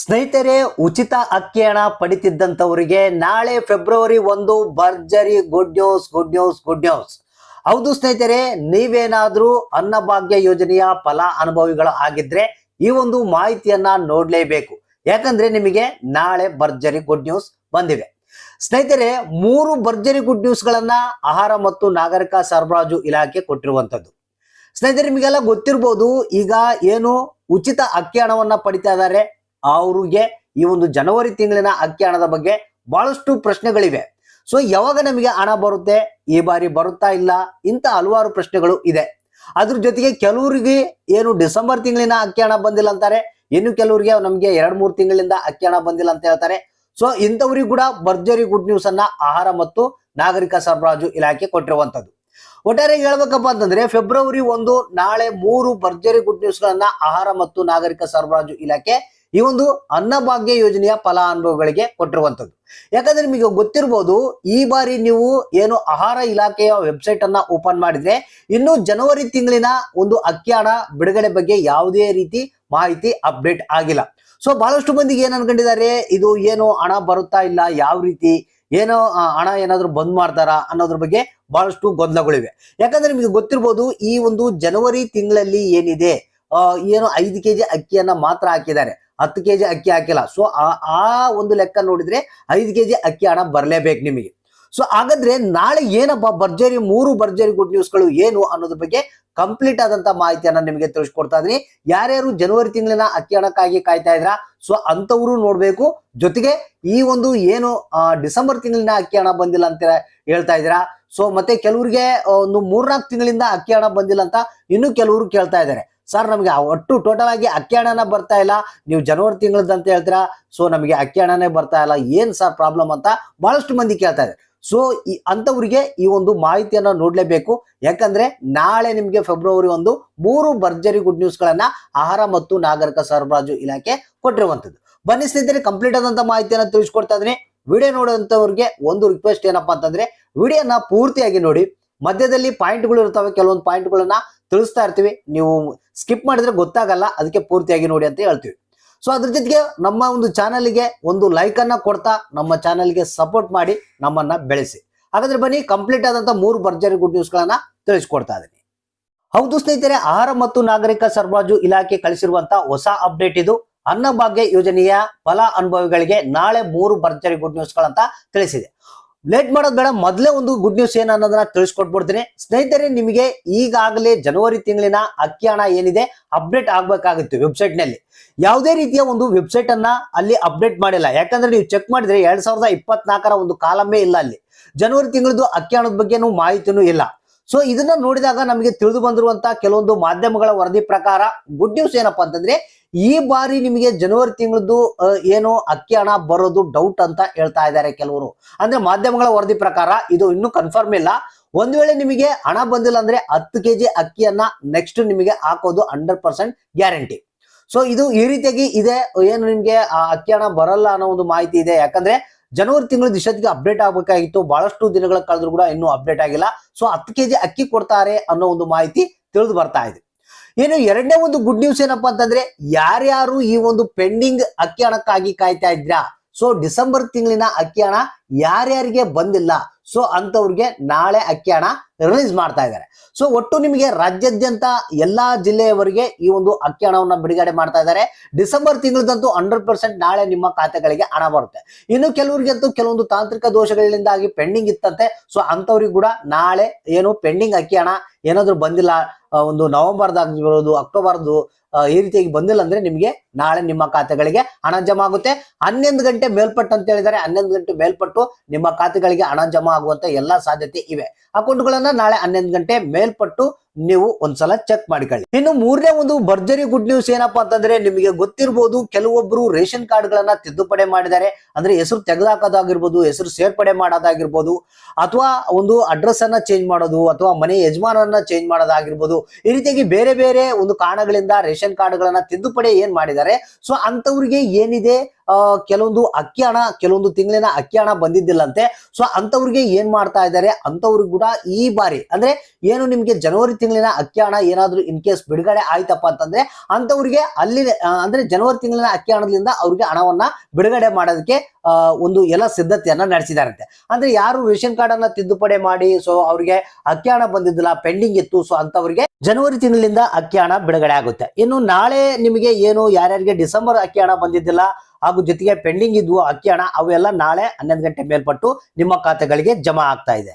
ಸ್ನೇಹಿತರೆ, ಉಚಿತ ಅಕ್ಕಿ ಹಣ ಪಡಿತಿದ್ದಂಥವರಿಗೆ ನಾಳೆ ಫೆಬ್ರವರಿ ಒಂದು ಭರ್ಜರಿ good news good news good news ಹೌದು ಸ್ನೇಹಿತರೆ, ನೀವೇನಾದ್ರೂ ಅನ್ನಭಾಗ್ಯ ಯೋಜನೆಯ ಫಲ ಅನುಭವಿಗಳು ಆಗಿದ್ರೆ ಈ ಒಂದು ಮಾಹಿತಿಯನ್ನ ನೋಡ್ಲೇಬೇಕು. ಯಾಕಂದ್ರೆ ನಿಮಗೆ ನಾಳೆ ಭರ್ಜರಿ ಗುಡ್ ನ್ಯೂಸ್ ಬಂದಿವೆ. ಸ್ನೇಹಿತರೆ, ಮೂರು ಭರ್ಜರಿ ಗುಡ್ ನ್ಯೂಸ್ ಗಳನ್ನ ಆಹಾರ ಮತ್ತು ನಾಗರಿಕ ಸರಬರಾಜು ಇಲಾಖೆ ಕೊಟ್ಟಿರುವಂತದ್ದು ಸ್ನೇಹಿತರೆ, ನಿಮಗೆಲ್ಲ ಗೊತ್ತಿರ್ಬೋದು, ಈಗ ಏನು ಉಚಿತ ಅಕ್ಕಿ ಹಣವನ್ನ ಪಡಿತಾ ಇದ್ದಾರೆ. ಅವ್ರಿಗೆ ಈ ಒಂದು ಜನವರಿ ತಿಂಗಳಿನ ಅಕ್ಕಿ ಹಣದ ಬಗ್ಗೆ ಬಹಳಷ್ಟು ಪ್ರಶ್ನೆಗಳಿವೆ. ಸೊ ಯಾವಾಗ ನಮಗೆ ಹಣ ಬರುತ್ತೆ? ಈ ಬಾರಿ ಬರುತ್ತಾ ಇಲ್ಲ? ಇಂಥ ಹಲವಾರು ಪ್ರಶ್ನೆಗಳು ಇದೆ. ಅದ್ರ ಜೊತೆಗೆ ಕೆಲವರಿಗೆ ಏನು ಡಿಸೆಂಬರ್ ತಿಂಗಳಿನ ಅಕ್ಕಿ ಹಣ ಬಂದಿಲ್ಲ ಅಂತಾರೆ, ಇನ್ನು ಕೆಲವರಿಗೆ ನಮಗೆ ಎರಡ್ ಮೂರು ತಿಂಗಳಿಂದ ಅಕ್ಕಿ ಹಣ ಬಂದಿಲ್ಲ ಅಂತ ಹೇಳ್ತಾರೆ. ಸೊ ಇಂಥವ್ರಿಗೆ ಕೂಡ ಭರ್ಜರಿ ಗುಡ್ ನ್ಯೂಸ್ ಅನ್ನ ಆಹಾರ ಮತ್ತು ನಾಗರಿಕ ಸರಬರಾಜು ಇಲಾಖೆ ಕೊಟ್ಟಿರುವಂತದ್ದು ಒಟ್ಟಾರೆ ಹೇಳ್ಬೇಕಪ್ಪ ಅಂತಂದ್ರೆ, ಫೆಬ್ರವರಿ ಒಂದು ನಾಳೆ ಮೂರು ಭರ್ಜರಿ ಗುಡ್ ನ್ಯೂಸ್ ಗಳನ್ನ ಆಹಾರ ಮತ್ತು ನಾಗರಿಕ ಸರಬರಾಜು ಇಲಾಖೆ ಈ ಒಂದು ಅನ್ನಭಾಗ್ಯ ಯೋಜನೆಯ ಫಲಾನುಭವಿಗಳಿಗೆ ಕೊಟ್ಟಿರುವಂತದ್ದು ಯಾಕಂದ್ರೆ ನಿಮಗೆ ಗೊತ್ತಿರಬಹುದು ಈ ಬಾರಿ ನೀವು ಏನು ಆಹಾರ ಇಲಾಖೆಯ ವೆಬ್ಸೈಟ್ ಅನ್ನ ಓಪನ್ ಮಾಡಿದ್ರೆ, ಇನ್ನು ಜನವರಿ ತಿಂಗಳಿನ ಒಂದು ಅಕ್ಕಿ ಹಣ ಬಿಡುಗಡೆ ಬಗ್ಗೆ ಯಾವುದೇ ರೀತಿ ಮಾಹಿತಿ ಅಪ್ಡೇಟ್ ಆಗಿಲ್ಲ. ಸೊ ಬಹಳಷ್ಟು ಮಂದಿಗೆ ಏನ್ ಅನ್ಕೊಂಡಿದ್ದಾರೆ, ಇದು ಏನು ಹಣ ಬರುತ್ತಾ ಇಲ್ಲ, ಯಾವ ರೀತಿ, ಏನೋ ಹಣ ಏನಾದ್ರು ಬಂದ್ ಮಾಡ್ತಾರಾ ಅನ್ನೋದ್ರ ಬಗ್ಗೆ ಬಹಳಷ್ಟು ಗೊಂದಲಗಳಿವೆ. ಯಾಕಂದ್ರೆ ನಿಮಗೆ ಗೊತ್ತಿರ್ಬೋದು, ಈ ಒಂದು ಜನವರಿ ತಿಂಗಳಲ್ಲಿ ಏನಿದೆ ಏನು ಐದು ಕೆಜಿ ಅಕ್ಕಿಯನ್ನ ಮಾತ್ರ ಹಾಕಿದ್ದಾರೆ. ಹತ್ತು ಕೆ ಜಿ ಅಕ್ಕಿ ಹಾಕಿಲ್ಲ. ಸೊ ಆ ಒಂದು ಲೆಕ್ಕ ನೋಡಿದ್ರೆ ಐದು ಕೆಜಿ ಅಕ್ಕಿ ಹಣ ಬರಲೇಬೇಕು ನಿಮಗೆ. ಸೊ ಹಾಗಾದ್ರೆ ನಾಳೆ ಏನಪ್ಪ ಭರ್ಜರಿ, ಮೂರು ಭರ್ಜರಿ ಗುಡ್ ನ್ಯೂಸ್ಗಳು ಏನು ಅನ್ನೋದ್ರ ಬಗ್ಗೆ ಕಂಪ್ಲೀಟ್ ಆದಂತ ಮಾಹಿತಿಯನ್ನ ನಿಮಗೆ ತಿಳಿಸ್ಕೊಡ್ತಾ ಇದೀನಿ ಯಾರ್ಯಾರು ಜನವರಿ ತಿಂಗಳಿನ ಅಕ್ಕಿ ಹಣಕ್ಕಾಗಿ ಕಾಯ್ತಾ ಇದ್ರ ಸೊ ಅಂತವರು ನೋಡ್ಬೇಕು. ಜೊತೆಗೆ ಈ ಒಂದು ಏನು ಡಿಸೆಂಬರ್ ತಿಂಗಳಿನ ಅಕ್ಕಿ ಹಣ ಬಂದಿಲ್ಲ ಅಂತ ಹೇಳ್ತಾ ಇದ್ದೀರಾ? ಸೊ ಮತ್ತೆ ಕೆಲವರಿಗೆ ಒಂದು ಮೂರ್ನಾಲ್ಕು ತಿಂಗಳಿಂದ ಅಕ್ಕಿ ಹಣ ಬಂದಿಲ್ಲ ಅಂತ ಇನ್ನು ಕೆಲವರು ಕೇಳ್ತಾ ಇದ್ದಾರೆ. ಸರ್ ನಮಗೆ ಒಟ್ಟು ಟೋಟಲ್ ಆಗಿ ಅಕ್ಕಿ ಹಣನ ಬರ್ತಾ ಇಲ್ಲ. ನೀವು ಜನವರಿ ತಿಂಗಳದ್ದು ಅಂತ ಹೇಳ್ತೀರಾ? ಸೊ ನಮಗೆ ಅಕ್ಕಿ ಹಣನೇ ಬರ್ತಾ ಇಲ್ಲ. ಏನ್ ಸರ್ ಪ್ರಾಬ್ಲಮ್ ಅಂತ ಬಹಳಷ್ಟು ಮಂದಿ ಕೇಳ್ತಾ ಇದ್ದಾರೆ. ಸೊ ಈ ಅಂತವರಿಗೆ ಈ ಒಂದು ಮಾಹಿತಿಯನ್ನ ನೋಡ್ಲೇಬೇಕು. ಯಾಕಂದ್ರೆ ನಾಳೆ ನಿಮಗೆ ಫೆಬ್ರವರಿ ಒಂದು ಮೂರು ಭರ್ಜರಿ ಗುಡ್ ನ್ಯೂಸ್ ಗಳನ್ನ ಆಹಾರ ಮತ್ತು ನಾಗರಿಕ ಸರಬರಾಜು ಇಲಾಖೆ ಕೊಟ್ಟಿರುವಂತದ್ದು ಬನ್ನಿ ಸ್ನೇಹಿತರೆ ಕಂಪ್ಲೀಟ್ ಆದಂತ ಮಾಹಿತಿಯನ್ನ ತಿಳಿಸ್ಕೊಡ್ತಾ ಇದೀನಿ ವಿಡಿಯೋ ನೋಡುವಂತವ್ರಿಗೆ ಒಂದು ರಿಕ್ವೆಸ್ಟ್ ಏನಪ್ಪಾ ಅಂತಂದ್ರೆ, ವಿಡಿಯೋನ ಪೂರ್ತಿಯಾಗಿ ನೋಡಿ. ಮಧ್ಯದಲ್ಲಿ ಪಾಯಿಂಟ್ಗಳು ಇರ್ತವೆ. ಕೆಲವೊಂದು ಪಾಯಿಂಟ್ಗಳನ್ನ ತಿಳಿಸ್ತಾ ಇರ್ತೀವಿ. ನೀವು ಸ್ಕಿಪ್ ಮಾಡಿದ್ರೆ ಗೊತ್ತಾಗಲ್ಲ, ಅದಕ್ಕೆ ಪೂರ್ತಿಯಾಗಿ ನೋಡಿ ಅಂತ ಹೇಳ್ತೀವಿ. ಸೊ ಅದ್ರ ಜೊತೆಗೆ ನಮ್ಮ ಒಂದು ಚಾನಲ್ಗೆ ಒಂದು ಲೈಕ್ ಅನ್ನ ಕೊಡ್ತಾ ನಮ್ಮ ಚಾನಲ್ಗೆ ಸಪೋರ್ಟ್ ಮಾಡಿ ನಮ್ಮನ್ನ ಬೆಳೆಸಿ. ಹಾಗಾದ್ರೆ ಬನ್ನಿ ಕಂಪ್ಲೀಟ್ ಆದಂತ ಮೂರು ಭರ್ಜರಿ ಗುಡ್ ನ್ಯೂಸ್ ಗಳನ್ನ ತಿಳಿಸ್ಕೊಡ್ತಾ ಇದೀನಿ. ಹೌದು ಸ್ನೇಹಿತರೆ, ಆಹಾರ ಮತ್ತು ನಾಗರಿಕ ಸರಬರಾಜು ಇಲಾಖೆ ಕಳಿಸಿರುವಂತಹ ಹೊಸ ಅಪ್ಡೇಟ್ ಇದು. ಅನ್ನಭಾಗ್ಯ ಯೋಜನೆಯ ಫಲ ಅನುಭವಿಗಳಿಗೆ ನಾಳೆ ಮೂರು ಭರ್ಜರಿ ಗುಡ್ ನ್ಯೂಸ್ ಗಳಂತ ತಿಳಿಸಿದೆ. ಲೇಟ್ ಮಾಡೋದು ಬೇಡ. ಮೊದಲೇ ಒಂದು ಗುಡ್ ನ್ಯೂಸ್ ಏನು ಅನ್ನೋದನ್ನ ತಿಳಿಸ್ಕೊಟ್ಬಿಡ್ತೀನಿ. ಸ್ನೇಹಿತರೆ, ನಿಮಗೆ ಈಗಾಗಲೇ ಜನವರಿ ತಿಂಗಳಿನ ಅಕ್ಕಿ ಹಣ ಏನಿದೆ ಅಪ್ಡೇಟ್ ಆಗ್ಬೇಕಾಗುತ್ತೆ ವೆಬ್ಸೈಟ್ನಲ್ಲಿ. ಯಾವುದೇ ರೀತಿಯ ಒಂದು ವೆಬ್ಸೈಟ್ ಅನ್ನ ಅಲ್ಲಿ ಅಪ್ಡೇಟ್ ಮಾಡಿಲ್ಲ. ಯಾಕಂದ್ರೆ ನೀವು ಚೆಕ್ ಮಾಡಿದ್ರೆ ಎರಡ್ ಸಾವಿರದ ಒಂದು ಕಾಲಮೇ ಇಲ್ಲ ಅಲ್ಲಿ. ಜನವರಿ ತಿಂಗಳದ್ದು ಅಕ್ಕಿ ಹಣದ ಬಗ್ಗೆನೂ ಮಾಹಿತಿನೂ ಇಲ್ಲ. ಸೊ ಇದನ್ನ ನೋಡಿದಾಗ ನಮಗೆ ತಿಳಿದು ಬಂದಿರುವಂತಹ ಕೆಲವೊಂದು ಮಾಧ್ಯಮಗಳ ವರದಿ ಪ್ರಕಾರ ಗುಡ್ ನ್ಯೂಸ್ ಏನಪ್ಪಾ ಅಂತಂದ್ರೆ, ಈ ಬಾರಿ ನಿಮಗೆ ಜನವರಿ ತಿಂಗಳದ್ದು ಏನು ಅಕ್ಕಿ ಹಣ ಬರೋದು ಡೌಟ್ ಅಂತ ಹೇಳ್ತಾ ಇದ್ದಾರೆ ಕೆಲವರು. ಅಂದ್ರೆ ಮಾಧ್ಯಮಗಳ ವರದಿ ಪ್ರಕಾರ ಇದು ಇನ್ನೂ ಕನ್ಫರ್ಮ್ ಇಲ್ಲ. ಒಂದ್ ವೇಳೆ ನಿಮಗೆ ಹಣ ಬಂದಿಲ್ಲ ಅಂದ್ರೆ ಹತ್ತು ಕೆಜಿ ಅಕ್ಕಿಯನ್ನ ನೆಕ್ಸ್ಟ್ ನಿಮಗೆ ಹಾಕೋದು ಹಂಡ್ರೆಡ್ ಪರ್ಸೆಂಟ್ ಗ್ಯಾರಂಟಿ ಸೊ ಇದು ಈ ರೀತಿಯಾಗಿ ಇದೆ. ಏನು ನಿಮ್ಗೆ ಅಕ್ಕಿ ಹಣ ಬರಲ್ಲ ಅನ್ನೋ ಒಂದು ಮಾಹಿತಿ ಇದೆ. ಯಾಕಂದ್ರೆ ಜನವರಿ ತಿಂಗಳ ದಿಶಾತಿಗೆ ಅಪ್ಡೇಟ್ ಆಗಬೇಕಾಗಿತ್ತು. ಬಹಳಷ್ಟು ದಿನಗಳ ಕಳೆದ್ರು ಕೂಡ ಇನ್ನೂ ಅಪ್ಡೇಟ್ ಆಗಿಲ್ಲ. ಸೊ ಹತ್ತು ಕೆಜಿ ಅಕ್ಕಿ ಕೊಡ್ತಾರೆ ಅನ್ನೋ ಒಂದು ಮಾಹಿತಿ ತಿಳಿದು ಬರ್ತಾ ಇದೆ. ಏನು ಎರಡನೇ ಒಂದು ಗುಡ್ ನ್ಯೂಸ್ ಏನಪ್ಪಾ ಅಂತಂದ್ರೆ, ಯಾರ್ಯಾರು ಈ ಒಂದು ಪೆಂಡಿಂಗ್ ಅಕ್ಕಿ ಹಣಕ್ಕಾಗಿ ಕಾಯ್ತಾ ಇದ್ರಾ ಸೊ ಡಿಸೆಂಬರ್ ತಿಂಗಳಿನ ಅಕ್ಕಿ ಹಣ ಯಾರ್ಯಾರಿಗೆ ಬಂದಿಲ್ಲ? ಸೊ ಅಂತವ್ರಿಗೆ ನಾಳೆ ಅಕ್ಕಿ ಹಣ ರಿಲೀಸ್ ಮಾಡ್ತಾ ಇದ್ದಾರೆ. ಸೊ ಒಟ್ಟು ನಿಮಗೆ ರಾಜ್ಯಾದ್ಯಂತ ಎಲ್ಲಾ ಜಿಲ್ಲೆಯವರಿಗೆ ಈ ಒಂದು ಅಕ್ಕಿ ಹಣವನ್ನು ಬಿಡುಗಡೆ ಮಾಡ್ತಾ ಇದ್ದಾರೆ. ಡಿಸೆಂಬರ್ ತಿಂಗಳದಂತೂ ಹಂಡ್ರೆಡ್ ಪರ್ಸೆಂಟ್ ನಾಳೆ ನಿಮ್ಮ ಖಾತೆಗಳಿಗೆ ಹಣ ಬರುತ್ತೆ. ಇನ್ನು ಕೆಲವರಿಗಂತೂ ಕೆಲವೊಂದು ತಾಂತ್ರಿಕ ದೋಷಗಳಿಂದಾಗಿ ಪೆಂಡಿಂಗ್ ಇತ್ತಂತೆ. ಸೊ ಅಂತವ್ರಿಗೆ ಕೂಡ ನಾಳೆ ಏನು ಪೆಂಡಿಂಗ್ ಅಕ್ಕಿ ಹಣ ಏನಾದ್ರು ಬಂದಿಲ್ಲ ಒಂದು ನವೆಂಬರ್ದಾಗಿರ್ಬೋದು ಅಕ್ಟೋಬರ್ದು ಈ ರೀತಿಯಾಗಿ ಬಂದಿಲ್ಲ ಅಂದ್ರೆ ನಿಮಗೆ ನಾಳೆ ನಿಮ್ಮ ಖಾತೆಗಳಿಗೆ ಹಣ ಜಮಾ ಆಗುತ್ತೆ. ಹನ್ನೊಂದು ಗಂಟೆ ಮೇಲ್ಪಟ್ಟು ಅಂತ ಹೇಳಿದ್ದಾರೆ ಹನ್ನೊಂದು ಗಂಟೆ ಮೇಲ್ಪಟ್ಟು ನಿಮ್ಮ ಖಾತೆಗಳಿಗೆ ಹಣ ಜಮಾ ಆಗುವಂತ ಎಲ್ಲಾ ಸಾಧ್ಯತೆ ಇವೆ. ಅಕೌಂಟ್ಗಳನ್ನ ನಾಳೆ ಹನ್ನೊಂದು ಗಂಟೆ ಮೇಲ್ಪಟ್ಟು ನೀವು ಒಂದ್ಸಲ ಚೆಕ್ ಮಾಡಿಕೊಳ್ಳಿ. ಇನ್ನು ಮೂರನೇ ಒಂದು ಭರ್ಜರಿ ಗುಡ್ ನ್ಯೂಸ್ ಏನಪ್ಪಾ ಅಂತಂದ್ರೆ ನಿಮಗೆ ಗೊತ್ತಿರಬಹುದು ಕೆಲವೊಬ್ರು ರೇಷನ್ ಕಾರ್ಡ್ ಗಳನ್ನ ತಿದ್ದುಪಡಿ ಮಾಡಿದ್ದಾರೆ. ಅಂದ್ರೆ ಹೆಸರು ತೆಗೆದಾಕೋದಾಗಿರ್ಬೋದು, ಹೆಸರು ಸೇರ್ಪಡೆ ಮಾಡೋದಾಗಿರ್ಬೋದು, ಅಥವಾ ಒಂದು ಅಡ್ರೆಸ್ ಅನ್ನ ಚೇಂಜ್ ಮಾಡೋದು, ಅಥವಾ ಮನೆ ಯಜಮಾನನ್ನ ಚೇಂಜ್ ಮಾಡೋದಾಗಿರ್ಬೋದು. ಈ ರೀತಿಯಾಗಿ ಬೇರೆ ಬೇರೆ ಒಂದು ಕಾರಣಗಳಿಂದ ರೇಷನ್ ಕಾರ್ಡ್ ಗಳನ್ನ ತಿದ್ದುಪಡಿ ಏನ್ ಮಾಡಿದ್ದಾರೆ. ಸೊ ಅಂತವ್ರಿಗೆ ಏನಿದೆ? ಕೆಲವೊಂದು ಅಕ್ಕಿ ಹಣ ಕೆಲವೊಂದು ತಿಂಗಳಿನ ಅಕ್ಕಿ ಹಣ ಬಂದಿದ್ದಿಲ್ಲಂತೆ. ಸೊ ಅಂತವ್ರಿಗೆ ಏನ್ ಮಾಡ್ತಾ ಇದ್ದಾರೆ? ಅಂತವ್ರಿಗೆ ಕೂಡ ಈ ಬಾರಿ, ಅಂದ್ರೆ ಏನು ನಿಮ್ಗೆ ಜನವರಿ ತಿಂಗಳಿನ ಅಕ್ಕಿ ಹಣ ಏನಾದ್ರೂ ಇನ್ ಕೇಸ್ ಬಿಡುಗಡೆ ಆಯ್ತಪ್ಪ ಅಂತಂದ್ರೆ ಅಂತವ್ರಿಗೆ ಅಲ್ಲಿ ಅಂದ್ರೆ ಜನವರಿ ತಿಂಗಳಿನ ಅಕ್ಕಿ ಹಣದಿಂದ ಅವ್ರಿಗೆ ಹಣವನ್ನ ಬಿಡುಗಡೆ ಮಾಡೋದಕ್ಕೆ ಒಂದು ಎಲ್ಲ ಸಿದ್ಧತೆಯನ್ನ ನಡೆಸಿದಾರಂತೆ. ಅಂದ್ರೆ ಯಾರು ರೇಷನ್ ಕಾರ್ಡ್ ಅನ್ನ ತಿದ್ದುಪಡಿ ಮಾಡಿ ಸೊ ಅವ್ರಿಗೆ ಅಕ್ಕಿ ಹಣ ಬಂದಿದ್ದಿಲ್ಲ, ಪೆಂಡಿಂಗ್ ಇತ್ತು ಸೊ ಅಂತವರಿಗೆ ಜನವರಿ ತಿಂಗಳಿಂದ ಅಕ್ಕಿ ಹಣ ಬಿಡುಗಡೆ ಆಗುತ್ತೆ. ಇನ್ನು ನಾಳೆ ನಿಮಗೆ ಏನು, ಯಾರ್ಯಾರಿಗೆ ಡಿಸೆಂಬರ್ ಅಕ್ಕಿ ಹಣ ಬಂದಿದ್ದಿಲ್ಲ, ಹಾಗೂ ಜೊತೆಗೆ ಪೆಂಡಿಂಗ್ ಇದ್ವು ಅಕ್ಕಿ ಹಣ ಅವೆಲ್ಲ ನಾಳೆ ಹನ್ನೊಂದು ಗಂಟೆ ಮೇಲ್ಪಟ್ಟು ನಿಮ್ಮ ಖಾತೆಗಳಿಗೆ ಜಮಾ ಆಗ್ತಾ ಇದೆ.